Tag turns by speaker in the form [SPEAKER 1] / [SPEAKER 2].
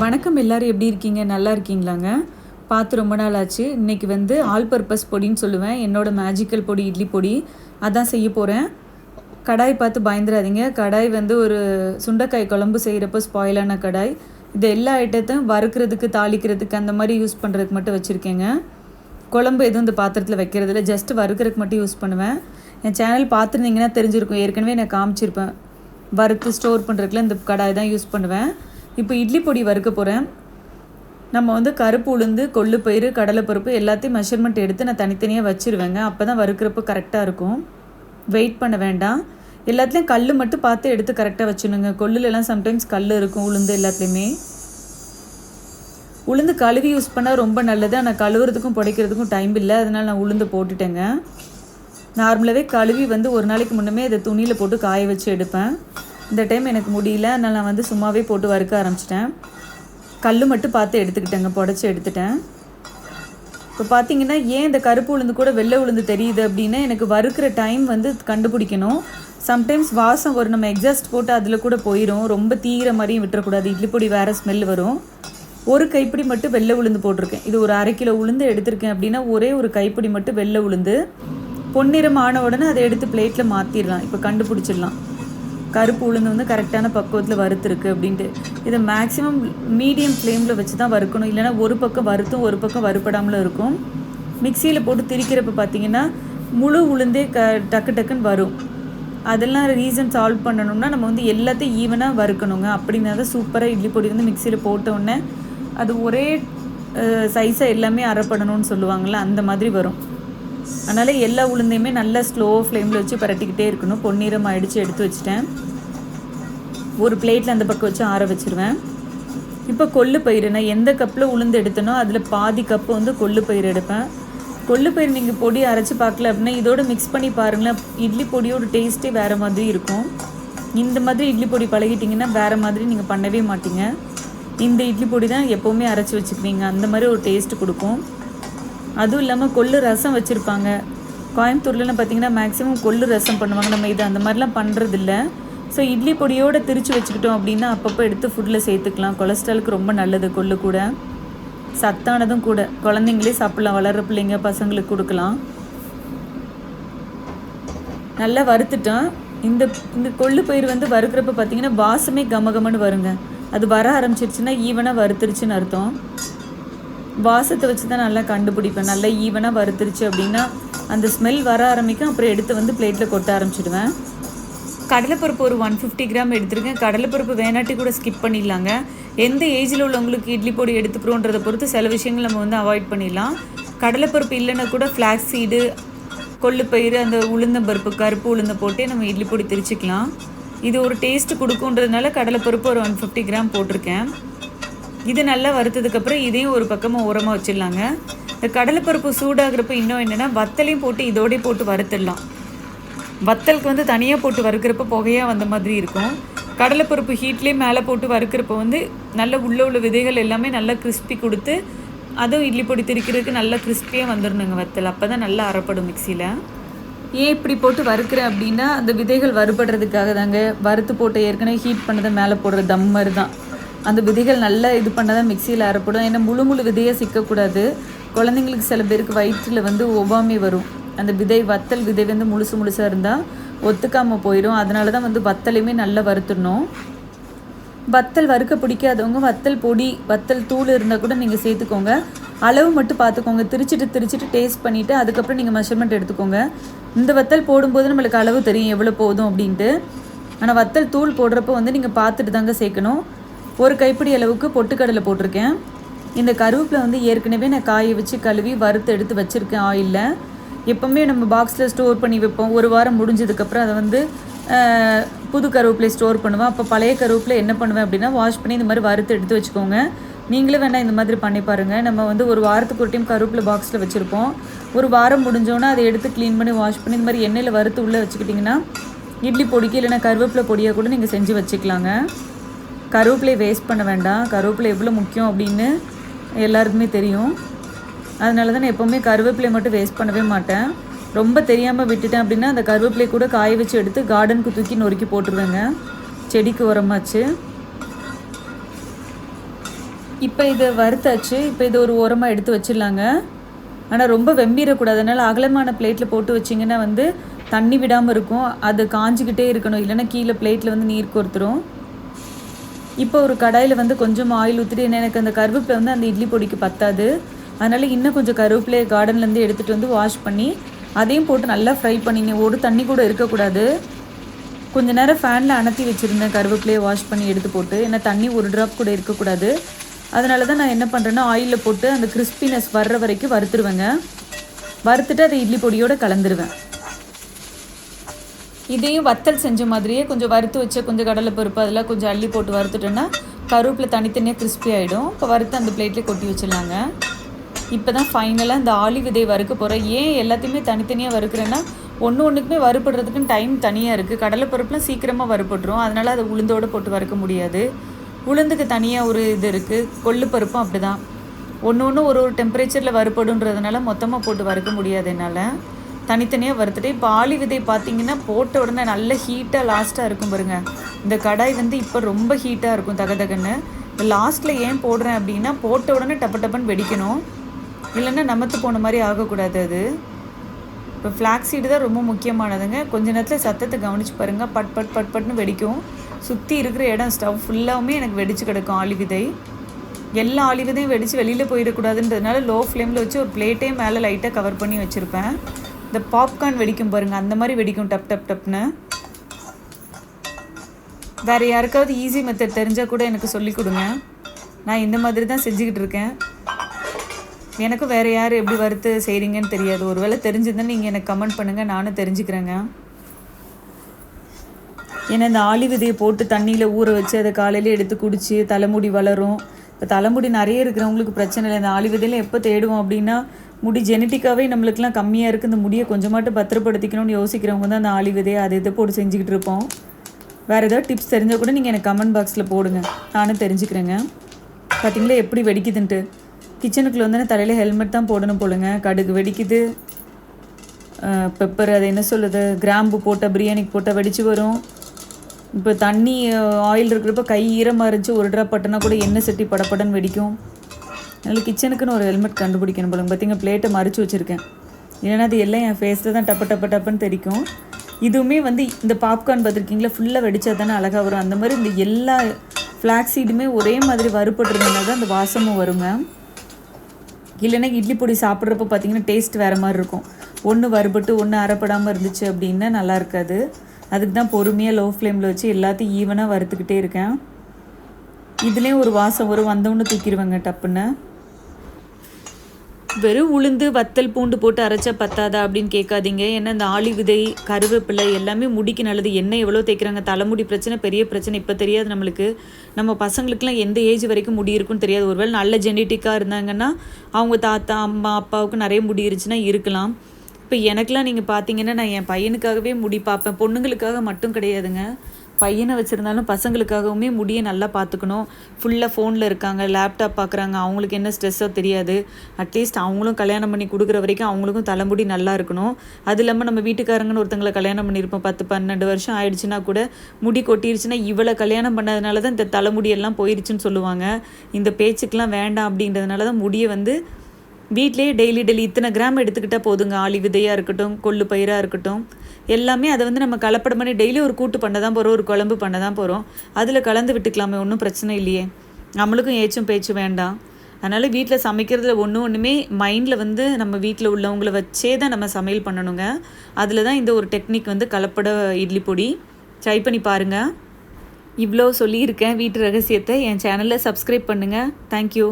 [SPEAKER 1] வணக்கம் எல்லோரும் எப்படி இருக்கீங்க நல்லா இருக்கீங்களாங்க பார்த்து ரொம்ப நாள் ஆச்சு இன்றைக்கி வந்து ஆல் பர்பஸ் பொடின்னு சொல்லுவேன் என்னோடய மேஜிக்கல் பொடி இட்லி பொடி அதான் செய்ய போகிறேன் கடாய் பார்த்து பயந்துடாதீங்க கடாய் வந்து ஒரு சுண்டைக்காய் குழம்பு செய்கிறப்ப ஸ்பாயிலான கடாய் இது எல்லா ஐட்டத்தையும் வறுக்கிறதுக்கு தாளிக்கிறதுக்கு அந்த மாதிரி யூஸ் பண்ணுறதுக்கு மட்டும் வச்சுருக்கேங்க குழம்பு எதுவும் இந்த பாத்திரத்தில் வைக்கிறதில்ல ஜஸ்ட் வறுக்கிறதுக்கு மட்டும் யூஸ் பண்ணுவேன் என் சேனல் பார்த்துருந்தீங்கன்னா தெரிஞ்சிருக்கும் ஏற்கனவே நான் காமிச்சிருப்பேன் வறுத்து ஸ்டோர் பண்ணுறதுக்குள்ள இந்த கடாய் தான் யூஸ் பண்ணுவேன் இப்போ இட்லி பொடி வறுக்க போகிறேன் நம்ம வந்து கருப்பு உளுந்து கொள்ளு பயிறு கடலைப்பருப்பு எல்லாத்தையும் மெஷர்மெண்ட் எடுத்து நான் தனித்தனியாக வச்சுருவேங்க அப்போ தான் வறுக்கிறப்ப கரெக்டாக இருக்கும் வெயிட் பண்ண வேண்டாம் எல்லாத்துலேயும் கல் மட்டும் பார்த்து எடுத்து கரெக்டாக வச்சுணுங்க கொள்ளுலலாம் சம்டைம்ஸ் கல் இருக்கும் உளுந்து எல்லாத்துலேயுமே உளுந்து கழுவி யூஸ் பண்ணால் ரொம்ப நல்லது ஆனால் கழுவுறதுக்கும் புடைக்கிறதுக்கும் டைம் இல்லை அதனால் நான் உளுந்து போட்டுட்டேங்க நார்மலாகவே கழுவி வந்து ஒரு நாளைக்கு முன்னமே அதை துணியில் போட்டு காய வச்சு எடுப்பேன் இந்த டைம் எனக்கு முடியல அதனால் நான் வந்து சும்மாவே போட்டு வறுக்க ஆரம்பிச்சிட்டேன் கல் மட்டும் பார்த்து எடுத்துக்கிட்டேங்க புடச்சி எடுத்துட்டேன் இப்போ பார்த்தீங்கன்னா ஏன் இந்த கருப்பு உளுந்து கூட வெள்ளை உளுந்து தெரியுது அப்படின்னா எனக்கு வறுக்கிற டைம் வந்து கண்டுபிடிக்கணும் சம்டைம்ஸ் வாசம் ஒரு நம்ம எக்ஸாஸ்ட் போட்டு அதில் கூட போயிடும் ரொம்ப தீர மாதிரியும் விட்டுறக்கூடாது இட்லி பொடி வேறு ஸ்மெல் வரும் ஒரு கைப்பிடி மட்டும் வெள்ளை உளுந்து போட்டிருக்கேன் இது ஒரு அரை கிலோ உளுந்து எடுத்திருக்கேன் அப்படின்னா ஒரே ஒரு கைப்பிடி மட்டும் வெள்ளை உளுந்து பொன்னிறம் ஆன உடனே அதை எடுத்து பிளேட்டில் மாற்றிடலாம் இப்போ கண்டுபிடிச்சிடலாம் கருப்பு உளுந்து வந்து கரெக்டான பக்குவத்தில் வறுத்துருக்கு அப்படின்ட்டு இதை மேக்ஸிமம் மீடியம் ஃப்ளேமில் வச்சு தான் வறுக்கணும் இல்லைனா ஒரு பக்கம் வறுத்தும் ஒரு பக்கம் வறுப்படாமலும் இருக்கும் மிக்சியில் போட்டு திரிக்கிறப்ப பார்த்தீங்கன்னா முழு உளுந்தே க டக்கு டக்குன்னு வரும் அதெல்லாம் ரீசன் சால்வ் பண்ணணும்னா நம்ம வந்து எல்லாத்தையும் ஈவனாக வறுக்கணுங்க அப்படின்னா தான் சூப்பராக இட்லி பொடி வந்து மிக்சியில் போட்டோடனே அது ஒரே சைஸாக எல்லாமே அறப்படணும்னு சொல்லுவாங்கள்ல அந்த மாதிரி வரும் அதனால் எல்லா உளுந்தையுமே நல்லா ஸ்லோ ஃப்ளேமில் வச்சு பரட்டிக்கிட்டே இருக்கணும் பொன்னிறம் ஆகிடுச்சு எடுத்து வச்சுட்டேன் ஒரு பிளேட்டில் அந்த பக்கம் வச்சு ஆற வச்சுருவேன் இப்போ கொள்ளு பயிர் நான் எந்த கப்பில் உளுந்து எடுத்தனோ அதில் பாதி கப்பு வந்து கொள்ளு பயிர் எடுப்பேன் கொள்ளு பயிர் நீங்கள் பொடி அரைச்சி பார்க்கல அப்படின்னா இதோடு மிக்ஸ் பண்ணி பாருங்களேன் இட்லி பொடியோட டேஸ்ட்டே வேறு மாதிரி இருக்கும் இந்த மாதிரி இட்லி பொடி பழகிட்டிங்கன்னா வேறு மாதிரி நீங்கள் பண்ணவே மாட்டிங்க இந்த இட்லி பொடி தான் எப்போவுமே அரைச்சி வச்சுக்குவீங்க அந்த மாதிரி ஒரு டேஸ்ட்டு கொடுக்கும் அதுவும் இல்லாமல் கொள்ளு ரசம் வச்சுருப்பாங்க கோயம்புத்தூர்லலாம் பார்த்திங்கன்னா மேக்ஸிமம் கொள்ளு ரசம் பண்ணுவாங்க நம்ம இது அந்த மாதிரிலாம் பண்ணுறதில்ல ஸோ இட்லி பொடியோடு திரித்து வச்சுக்கிட்டோம் அப்படின்னா அப்பப்போ எடுத்து ஃபுட்டில் சேர்த்துக்கலாம் கொலஸ்ட்ராலுக்கு ரொம்ப நல்லது கொள்ளு கூட சத்தானதும் கூட குழந்தைங்களே சாப்பிட்லாம் வளர்கிற பிள்ளைங்க பசங்களுக்கு கொடுக்கலாம் நல்லா வறுத்துட்டோம் இந்த இந்த கொள்ளு பயிர் வந்து வறுக்கிறப்ப பார்த்திங்கன்னா வாசமே கமகமன்னு வருங்க அது வர ஆரம்பிச்சிருச்சுன்னா ஈவனாக வறுத்துருச்சுன்னு அர்த்தம் வாசத்தை வச்சு தான் நல்லா கண்டுபிடிப்பேன் நல்லா ஈவனாக வறுத்துருச்சு அப்படின்னா அந்த ஸ்மெல் வர ஆரம்பிக்கும் அப்புறம் எடுத்து வந்து பிளேட்டில் கொட்ட ஆரம்பிச்சிடுவேன் கடலைப்பருப்பு ஒரு ஒன் ஃபிஃப்டி கிராம் எடுத்துருக்கேன் கடலைப்பருப்பு வேணாட்டி கூட ஸ்கிப் பண்ணிடலாங்க எந்த ஏஜில் உள்ளவங்களுக்கு இட்லி பொடி எடுத்துக்கிறோன்றதை பொறுத்து சில விஷயங்கள் நம்ம வந்து அவாய்ட் பண்ணிடலாம் கடலைப்பருப்பு இல்லைன்னா கூட ஃப்ளாக்ஸ் சீடு கொள்ளுப்பயிறு அந்த உளுந்தம்பருப்பு கருப்பு உளுந்த போட்டே நம்ம இட்லி பொடி திரிச்சிக்கலாம் இது ஒரு டேஸ்ட்டு கொடுக்குன்றதுனால கடலைப்பருப்பு ஒரு ஒன் ஃபிஃப்டி கிராம் போட்டிருக்கேன் இது நல்லா வறுத்ததுக்கப்புறம் இதையும் ஒரு பக்கமாக உரமாக வச்சிடலாங்க இந்த கடலைப்பருப்பு சூடாகிறப்ப இன்னும் என்னென்னா வத்தலையும் போட்டு இதோடய போட்டு வறுத்துடலாம் வத்தலுக்கு வந்து தனியாக போட்டு வறுக்கிறப்ப புகையாக வந்த மாதிரி இருக்கும் கடலைப்பருப்பு ஹீட்லேயே மேலே போட்டு வறுக்கிறப்ப வந்து நல்ல உள்ளே உள்ள விதைகள் எல்லாமே நல்லா கிறிஸ்பி கொடுத்து அதுவும் இட்லி பொடி திரிக்கிறதுக்கு நல்லா கிறிஸ்பியாக வந்துடணுங்க வத்தல் அப்போ தான் நல்லா அறப்படும் மிக்சியில் ஏன் இப்படி போட்டு வறுக்கிறேன் அப்படின்னா அந்த விதைகள் வறுபடுறதுக்காக தாங்க வறுத்து போட்டு ஏற்கனவே ஹீட் பண்ணதை மேலே போடுற தம்மர் தான் அந்த விதைகள் நல்லா இது பண்ணால் தான் மிக்சியில் அரைப்படும் ஏன்னா முழு முழு விதையை சிக்கக்கூடாது குழந்தைங்களுக்கு சில பேருக்கு வயிற்றில் வந்து ஒவ்வாமை வரும் அந்த விதை வத்தல் விதை வந்து முழுசு முழுசாக இருந்தால் ஒத்துக்காமல் போயிடும் அதனால தான் வந்து வத்தலையுமே நல்லா வறுத்துடணும் வத்தல் வறுக்க பிடிக்காதவங்க வத்தல் பொடி வத்தல் தூள் இருந்தால் கூட நீங்கள் சேர்த்துக்கோங்க அளவு மட்டும் பார்த்துக்கோங்க திரிச்சிட்டு திரிச்சிட்டு டேஸ்ட் பண்ணிவிட்டு அதுக்கப்புறம் நீங்கள் மெஷர்மெண்ட் எடுத்துக்கோங்க இந்த வத்தல் போடும்போது நம்மளுக்கு அளவு தெரியும் எவ்வளோ போதும் அப்படின்ட்டு ஆனால் வத்தல் தூள் போடுறப்போ வந்து நீங்கள் பார்த்துட்டு தாங்க சேர்க்கணும் ஒரு கைப்பிடி அளவுக்கு பொட்டுக்கடலை போட்டிருக்கேன் இந்த கருவேப்பிலை வந்து ஏற்கனவே நான் காய வச்சு கழுவி வறுத்து எடுத்து வச்சுருக்கேன் ஆயிலில் எப்போவுமே நம்ம பாக்ஸில் ஸ்டோர் பண்ணி வைப்போம் ஒரு வாரம் முடிஞ்சதுக்கப்புறம் அதை வந்து புது கருவேப்பிலை ஸ்டோர் பண்ணுவேன் அப்போ பழைய கருவேப்பிலை என்ன பண்ணுவேன் அப்படின்னா வாஷ் பண்ணி இந்த மாதிரி வறுத்து எடுத்து வச்சுக்கோங்க நீங்களும் வேணால் இந்த மாதிரி பண்ணி பாருங்கள் நம்ம வந்து ஒரு வாரத்துக்கு ஒரு டைம் கருவேப்பிலை பாக்ஸில் வச்சுருப்போம் ஒரு வாரம் முடிஞ்சோன்னா அதை எடுத்து க்ளீன் பண்ணி வாஷ் பண்ணி இந்த மாதிரி எண்ணெயில் வறுத்து உள்ளே வச்சுக்கிட்டிங்கன்னா இட்லி பொடிக்கு இல்லைனா கருவேப்பிலை பொடியாக கூட நீங்கள் செஞ்சு வச்சுக்கலாங்க கருவேப்பிலையை வேஸ்ட் பண்ண வேண்டாம் கருவேப்பிலை எவ்வளோ முக்கியம் அப்படின்னு எல்லாருக்குமே தெரியும் அதனால தான் நான் எப்போவுமே கருவேப்பிலை மட்டும் வேஸ்ட் பண்ணவே மாட்டேன் ரொம்ப தெரியாமல் விட்டுட்டேன் அப்படின்னா அந்த கருவேப்பிலை கூட காய வச்சு எடுத்து கார்டனுக்கு தூக்கி நொறுக்கி போட்டுருவேங்க செடிக்கு உரமாச்சு இப்போ இதை வறுத்தாச்சு இப்போ இது ஒரு உரமாக எடுத்து வச்சிடலாங்க ஆனால் ரொம்ப வெம்பிடக்கூடாது அதனால் அகலமான பிளேட்டில் போட்டு வச்சிங்கன்னா வந்து தண்ணி விடாமல் இருக்கும் அது காஞ்சிக்கிட்டே இருக்கணும் இல்லைன்னா கீழே பிளேட்டில் வந்து நீர் கொடுத்துரும் இப்போ ஒரு கடாயில் வந்து கொஞ்சம் ஆயில் ஊற்றிட்டு எனக்கு அந்த கருவேப்பிலை வந்து அந்த இட்லி பொடிக்கு பத்தாது அதனால் இன்னும் கொஞ்சம் கருவேப்பிலையை கார்டன்லேருந்து எடுத்துகிட்டு வந்து வாஷ் பண்ணி அதையும் போட்டு நல்லா ஃப்ரை பண்ணிங்க ஒரு தண்ணி கூட இருக்கக்கூடாது கொஞ்ச நேரம் ஃபேனில் அணத்தி வச்சுருந்தேன் கருவேப்பிலையை வாஷ் பண்ணி எடுத்து போட்டு ஏன்னா தண்ணி ஒரு ட்ராப் கூட இருக்கக்கூடாது அதனால தான் நான் என்ன பண்ணுறேன்னா ஆயிலில் போட்டு அந்த கிறிஸ்பினஸ் வர்ற வரைக்கும் வறுத்துருவேங்க வறுத்துட்டு அதை இட்லி பொடியோடு கலந்துருவேன் இதையும் வத்தல் செஞ்ச மாதிரியே கொஞ்சம் வறுத்து வச்ச கொஞ்சம் கடலை பருப்பு அதெல்லாம் கொஞ்சம் அள்ளி போட்டு வறுத்துட்டோன்னா கருவேப்பில் தனித்தனியாக கிறிஸ்பி ஆகிடும் இப்போ வறுத்து அந்த பிளேட்லேயே கொட்டி வச்சிடலாங்க இப்போ தான் ஃபைனலாக இந்த ஆலி விதை வறுக்க போகிறேன் ஏன் எல்லாத்தையுமே தனித்தனியாக வறுக்கிறேன்னா ஒன்று ஒன்றுக்குமே வறுப்படுறதுக்குன்னு டைம் தனியாக இருக்குது கடலைப்பருப்புலாம் சீக்கிரமாக வறுப்படுறோம் அதனால் அதை உளுந்தோடு போட்டு வறுக்க முடியாது உளுந்துக்கு தனியாக ஒரு இது இருக்குது கொள்ளு பருப்பும் அப்படி தான் ஒன்று ஒன்று ஒரு ஒரு டெம்பரேச்சரில் வறுப்படுன்றதுனால மொத்தமாக போட்டு வறுக்க முடியாது என்னால் தனித்தனியாக வறுத்துட்டு இப்போ ஆளி விதை பார்த்தீங்கன்னா போட்ட உடனே நல்ல ஹீட்டாக லாஸ்ட்டாக இருக்கும் பாருங்க இந்த கடாய் வந்து இப்போ ரொம்ப ஹீட்டாக இருக்கும் தகதகன்னு இப்போ லாஸ்ட்டில் ஏன் போடுறேன் அப்படின்னா போட்ட உடனே டப்பு டப்புன்னு வெடிக்கணும் இல்லைன்னா நமத்து போன மாதிரி ஆகக்கூடாது அது இப்போ ஃப்ளாக்ஸீடு தான் ரொம்ப முக்கியமானதுங்க கொஞ்ச நேரத்தில் சத்தத்தை கவனித்து பாருங்கள் பட் பட் பட் பட்னு வெடிக்கும் சுற்றி இருக்கிற இடம் ஸ்டவ் ஃபுல்லாகவுமே எனக்கு வெடிச்சு கிடக்கும் ஆளி விதை எல்லா ஆளி விதையும் வெடித்து வெளியில் போயிடக்கூடாதுன்றதுனால லோ ஃப்ளேமில் வச்சு ஒரு பிளேட்டே மேலே லைட்டாக கவர் பண்ணி வச்சுருப்பேன் இந்த பாப்கார்ன் வெடிக்கும் பாருங்கள் அந்த மாதிரி வெடிக்கும் டப் டப் டப்னு வேற யாருக்காவது ஈஸி மெத்தட் தெரிஞ்சால் கூட எனக்கு சொல்லிக் கொடுங்க நான் இந்த மாதிரி தான் செஞ்சுக்கிட்டு இருக்கேன் எனக்கும் வேறு யார் எப்படி வறுத்து செய்கிறீங்கன்னு தெரியாது ஒருவேளை தெரிஞ்சதுன்னு நீங்கள் எனக்கு கமெண்ட் பண்ணுங்க நானும் தெரிஞ்சுக்கிறேங்க ஏன்னா இந்த ஆளி விதையை போட்டு தண்ணியில் ஊற வச்சு அதை காலையில் எடுத்து குடித்து தலைமுடி வளரும் இப்போ தலைமுடி நிறைய இருக்கிறவங்களுக்கு பிரச்சனை இல்லை இந்த ஆளி எப்போ தேடுவோம் அப்படின்னா முடி ஜெனட்டிக்காகவே நம்மளுக்குலாம் கம்மியாக இருக்குது இந்த முடியை கொஞ்சமாட்டு பத்திரப்படுத்திக்கணும்னு யோசிக்கிறவங்க தான் அந்த ஆளிவதே அதை இதை போட்டு செஞ்சுக்கிட்டு இருப்போம் வேறு ஏதாவது டிப்ஸ் தெரிஞ்சால் கூட நீங்கள் எனக்கு கமெண்ட் பாக்ஸில் போடுங்க நானும் தெரிஞ்சுக்கிறேங்க பார்த்தீங்களா எப்படி வெடிக்குதுன்ட்டு கிச்சனுக்குள்ளே வந்து தலையில் ஹெல்மெட் தான் போடணும் போலுங்க கடுகு வெடிக்குது பெப்பர் அது என்ன சொல்லுது கிராம்பு போட்டால் பிரியாணிக்கு போட்டால் வெடிச்சு வரும் இப்போ தண்ணி ஆயில் இருக்கிறப்ப கை ஈரமாக இருந்துச்சு ஒரு ட்ராப் பட்டனா கூட எண்ணெய் சட்டி படப்படன்னு வெடிக்கும் அதனால் கிச்சனுக்குன்னு ஒரு ஹெல்மெட் கண்டுபிடிக்கணும் போல பார்த்திங்க பிளேட்டை மறைச்சி வச்சுருக்கேன் இல்லைன்னா அது எல்லாம் என் ஃபேஸில் தான் டப்பு டப்பு டப்புன்னு தெரிக்கும் இதுவுமே வந்து இந்த பாப்கார்ன் பார்த்துருக்கீங்களா ஃபுல்லாக வெடிச்சா தானே அழகாக வரும் அந்த மாதிரி இந்த எல்லா ஃப்ளாக்ஸீடுமே ஒரே மாதிரி வறுபட்டுருந்ததுனால தான் அந்த வாசமும் வருங்க இல்லைன்னா இட்லி பொடி சாப்பிட்றப்ப பார்த்தீங்கன்னா டேஸ்ட் வேறு மாதிரி இருக்கும் ஒன்று வறுபட்டு ஒன்று அறப்படாமல் இருந்துச்சு அப்படின்னா நல்லா இருக்காது அதுக்கு தான் பொறுமையாக லோ ஃப்ளேமில் வச்சு எல்லாத்தையும் ஈவனாக வறுத்துக்கிட்டே இருக்கேன் இதுலேயும் ஒரு வாசம் வரும் வந்தவொன்னு தூக்கிடுவேங்க டப்புன்னு வெறும் உளுந்து வத்தல் பூண்டு போட்டு அரைச்சா பத்தாதா அப்படின்னு கேட்காதீங்க ஏன்னா இந்த ஆளி விதை கருவேப்பிலை எல்லாமே முடிக்கு நல்லது என்ன எவ்வளோ தேய்க்கிறாங்க தலைமுடி பிரச்சனை பெரிய பிரச்சனை இப்போ தெரியாது நம்மளுக்கு நம்ம பசங்களுக்குலாம் எந்த ஏஜ் வரைக்கும் முடி இருக்குன்னு தெரியாது ஒருவேளை நல்ல ஜெனட்டிக்காக இருந்தாங்கன்னா அவங்க தாத்தா அம்மா அப்பாவுக்கு நிறைய முடி இருந்துச்சுன்னா இருக்கலாம் இப்போ எனக்கெலாம் நீங்கள் பார்த்தீங்கன்னா நான் என் பையனுக்காகவே முடி பார்ப்பேன் பொண்ணுங்களுக்காக மட்டும் கிடையாதுங்க பையனை வச்சுருந்தாலும் பசங்களுக்காகவுமே முடியை நல்லா பார்த்துக்கணும் ஃபுல்லாக ஃபோனில் இருக்காங்க லேப்டாப் பார்க்குறாங்க அவங்களுக்கு என்ன ஸ்ட்ரெஸ்ஸோ தெரியாது அட்லீஸ்ட் அவங்களும் கல்யாணம் பண்ணி கொடுக்குற வரைக்கும் அவங்களுக்கும் தலைமுடி நல்லா இருக்கணும் அது இல்லாமல் நம்ம வீட்டுக்காரங்கன்னு ஒருத்தங்களை கல்யாணம் பண்ணியிருப்போம் பத்து பன்னெண்டு வருஷம் ஆயிடுச்சுன்னா கூட முடி கொட்டிடுச்சுன்னா இவ்வளோ கல்யாணம் பண்ணதுனால தான் இந்த தலைமுடியெல்லாம் போயிருச்சுன்னு சொல்லுவாங்க இந்த பேச்சுக்கெலாம் வேண்டாம் அப்படின்றதுனால தான் முடியை வந்து வீட்லேயே டெய்லி டெய்லி இத்தனை கிராம் எடுத்துக்கிட்டால் போதுங்க ஆளி விதையாக இருக்கட்டும் கொள்ளு பயிராக இருக்கட்டும் எல்லாமே அதை வந்து நம்ம கலப்படம் பண்ணி டெய்லி ஒரு கூட்டு பண்ண தான் போகிறோம் ஒரு குழம்பு பண்ண தான் போகிறோம் அதில் கலந்து விட்டுக்கலாமே ஒன்றும் பிரச்சனை இல்லையே நம்மளுக்கும் ஏச்சும் பேச்சும் வேண்டாம் அதனால் வீட்டில் சமைக்கிறதுல ஒன்று ஒன்றுமே மைண்டில் வந்து நம்ம வீட்டில் உள்ளவங்களை வச்சே தான் நம்ம சமையல் பண்ணணுங்க அதில் தான் இந்த ஒரு டெக்னிக் வந்து கலப்பட இட்லி பொடி ட்ரை பண்ணி பாருங்கள் இவ்வளோ சொல்லியிருக்கேன் வீட்டு ரகசியத்தை என் சேனலில் சப்ஸ்கிரைப் பண்ணுங்கள் தேங்க்யூ